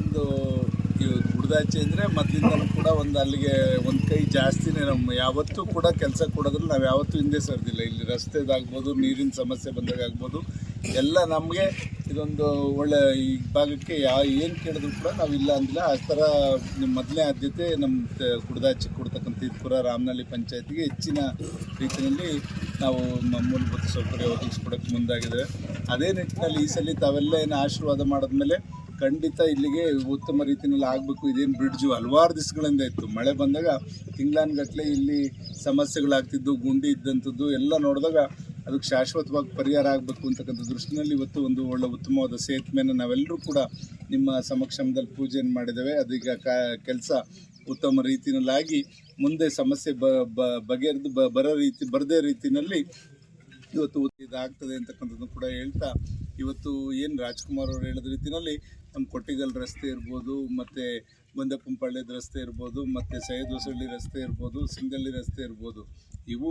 ಒಂದು ಗುಡ್ದಾಚೆ ಅಂದರೆ ಮೊದಲಿಂದಲೂ ಕೂಡ ಒಂದು ಅಲ್ಲಿಗೆ ಒಂದು ಕೈ ಜಾಸ್ತಿನೇ ನಮ್ಮ ಯಾವತ್ತೂ ಕೂಡ ಕೆಲಸ ಕೊಡೋದ್ರಲ್ಲಿ ನಾವು ಯಾವತ್ತೂ ಹಿಂದೆ ಸರಿದಿಲ್ಲ. ಇಲ್ಲಿ ರಸ್ತೆದಾಗ್ಬೋದು, ನೀರಿನ ಸಮಸ್ಯೆ ಬಂದಾಗ ಆಗ್ಬೋದು ಎಲ್ಲ ನಮಗೆ ಇದೊಂದು ಒಳ್ಳೆ ಈ ಭಾಗಕ್ಕೆ ಯಾವ ಏನು ಕೇಳಿದ್ರು ಕೂಡ ನಾವು ಇಲ್ಲ ಅಂದಿಲ್ಲ. ಆ ಥರ ನಿಮ್ಮ ಮೊದಲನೇ ಆದ್ಯತೆ ನಮ್ಮ ಕುಡ್ದಾಚಿ ಕೊಡ್ತಕ್ಕಂಥ ಇದ್ಪುರ ರಾಮನಹಳ್ಳಿ ಪಂಚಾಯತಿಗೆ ಹೆಚ್ಚಿನ ರೀತಿಯಲ್ಲಿ ನಾವು ಮೂಲಭೂತ ಸೌಕರ್ಯ ಒದಗಿಸ್ಕೊಡೋಕ್ಕೆ ಮುಂದಾಗಿದ್ದೇವೆ. ಅದೇ ನಿಟ್ಟಿನಲ್ಲಿ ಈ ಸಲ ತಾವೆಲ್ಲ ಏನು ಆಶೀರ್ವಾದ ಮಾಡಿದ್ಮೇಲೆ ಖಂಡಿತ ಇಲ್ಲಿಗೆ ಉತ್ತಮ ರೀತಿಯಲ್ಲಿ ಆಗಬೇಕು. ಇದೇನು ಬ್ರಿಡ್ಜು ಹಲವಾರು ದಿವಸಗಳಿಂದ ಇತ್ತು. ಮಳೆ ಬಂದಾಗ ತಿಂಗಳಾನ್ಗಟ್ಲೆ ಇಲ್ಲಿ ಸಮಸ್ಯೆಗಳಾಗ್ತಿದ್ದು, ಗುಂಡಿ ಇದ್ದಂಥದ್ದು ಎಲ್ಲ ನೋಡಿದಾಗ ಅದಕ್ಕೆ ಶಾಶ್ವತವಾಗಿ ಪರಿಹಾರ ಆಗಬೇಕು ಅಂತಕ್ಕಂಥ ದೃಷ್ಟಿನಲ್ಲಿ ಇವತ್ತು ಒಂದು ಒಳ್ಳೆ ಉತ್ತಮವಾದ ಸೇತುವೆಯನ್ನು ನಾವೆಲ್ಲರೂ ಕೂಡ ನಿಮ್ಮ ಸಮಕ್ಷಮದಲ್ಲಿ ಪೂಜೆಯನ್ನು ಮಾಡಿದ್ದೇವೆ. ಅದೀಗ ಕೆಲಸ ಉತ್ತಮ ರೀತಿಯಲ್ಲಾಗಿ ಮುಂದೆ ಸಮಸ್ಯೆ ಬ ಬಗೆಹರಿದು ಬರೋ ರೀತಿ, ಬರದೇ ರೀತಿಯಲ್ಲಿ ಇವತ್ತು ಇದಾಗ್ತದೆ ಅಂತಕ್ಕಂಥದ್ದು ಕೂಡ ಹೇಳ್ತಾ ಇವತ್ತು ಏನು ರಾಜ್ಕುಮಾರ್ ಅವರು ಹೇಳಿದ ರೀತಿಯಲ್ಲಿ ನಮ್ಮ ಕೊಟ್ಟಿಗಲ್ ರಸ್ತೆ ಇರ್ಬೋದು, ಮತ್ತು ಬಂದಪ್ಪಂಪಾಳ್ಯದ ರಸ್ತೆ ಇರ್ಬೋದು, ಮತ್ತು ಸೈಯದ್ ಹೊಸಳ್ಳಿ ರಸ್ತೆ ಇರ್ಬೋದು ಸಿಂಗಲ್ಲಿ ರಸ್ತೆ ಇರ್ಬೋದು. ಇವು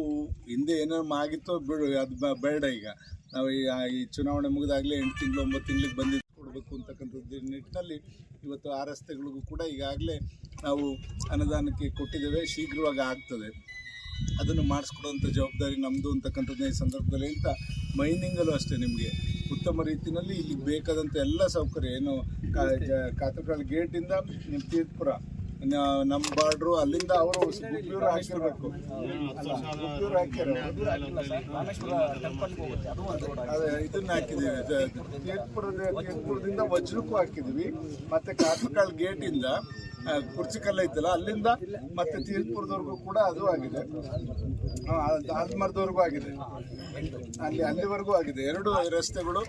ಹಿಂದೆ ಏನೋ ಆಗಿತ್ತೋ ಬಿಡು, ಅದು ಬೇಡ ಈಗ. ನಾವು ಈ ಈ ಚುನಾವಣೆ ಮುಗಿದಾಗಲೇ ಎಂಟು ತಿಂಗಳು, ಒಂಬತ್ತು ತಿಂಗಳಿಗೆ ಬಂದಿದ್ದು ಕೊಡಬೇಕು ಅಂತಕ್ಕಂಥದ್ದು ನಿಟ್ಟಿನಲ್ಲಿ ಇವತ್ತು ಆ ರಸ್ತೆಗಳಿಗೂ ಕೂಡ ಈಗಾಗಲೇ ನಾವು ಅನುದಾನಕ್ಕೆ ಕೊಟ್ಟಿದ್ದೇವೆ, ಶೀಘ್ರವಾಗಿ ಆಗ್ತದೆ. ಅದನ್ನು ಮಾಡಿಸ್ಕೊಡುವಂಥ ಜವಾಬ್ದಾರಿ ನಮ್ಮದು ಅಂತಕ್ಕಂಥದ್ದು ಈ ಸಂದರ್ಭದಲ್ಲಿ ಅಂತ ಮೈನಿಂಗಲ್ಲೂ ಅಷ್ಟೇ ನಿಮಗೆ. ಉತ್ತಮ ರೀತಿಯಲ್ಲಿ ಇಲ್ಲಿ ಬೇಕಾದಂಥ ಎಲ್ಲ ಸೌಕರ್ಯ. ಏನು ಕಾತುಕಾಳ ಗೇಟಿಂದ ನಿಮ್ಮ ತೀರ್ಥಪುರ ನಮ್ಮ ಬಾರ್ಡ್ರು ಅಲ್ಲಿಂದ ಅವರು ಗುಬ್ಬಿಯೂರು ಹಾಕಿರ್ಬೇಕು. ಇದನ್ನ ಹಾಕಿದ್ದೀವಿ. ತೀರ್ಥಪುರದ ತೀರ್ಥಪುರದಿಂದ ವಜ್ರಕ್ಕೂ ಹಾಕಿದ್ದೀವಿ. ಮತ್ತೆ ಕಾತುಕಾಳ್ ಗೇಟಿಂದ ಕುರ್ಚಿಕಲ್ಲ ಇತ್ತಲ್ಲ ಅಲ್ಲಿಂದ ಮತ್ತೆ ತೀರ್ಪುರದವರೆಗೂ ಕೂಡ ಅದು ಆಗಿದೆ. ಆಲ್ಮರ್ದವರೆಗೂ ಆಗಿದೆ. ಅಲ್ಲಿ ಅಲ್ಲಿವರೆಗೂ ಆಗಿದೆ. ಎರಡು ರಸ್ತೆಗಳು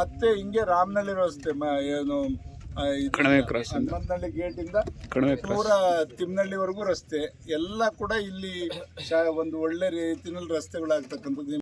ಮತ್ತೆ ಹಿಂಗೆ ರಾಮನಹಳ್ಳಿ ರಸ್ತೆ ಏನು ಹನುಮಂತನಹಳ್ಳಿ ಗೇಟ್ ಇಂದ. ಪೂರ ತಿಮ್ಮನಹಳ್ಳಿವರೆಗೂ ರಸ್ತೆ. ಎಲ್ಲ ಕೂಡ ಇಲ್ಲಿ ಒಂದು ಒಳ್ಳೆ ರೀತಿಯಲ್ಲಿ ರಸ್ತೆಗಳಾಗ್ತಕ್ಕಂಥದ್ದು.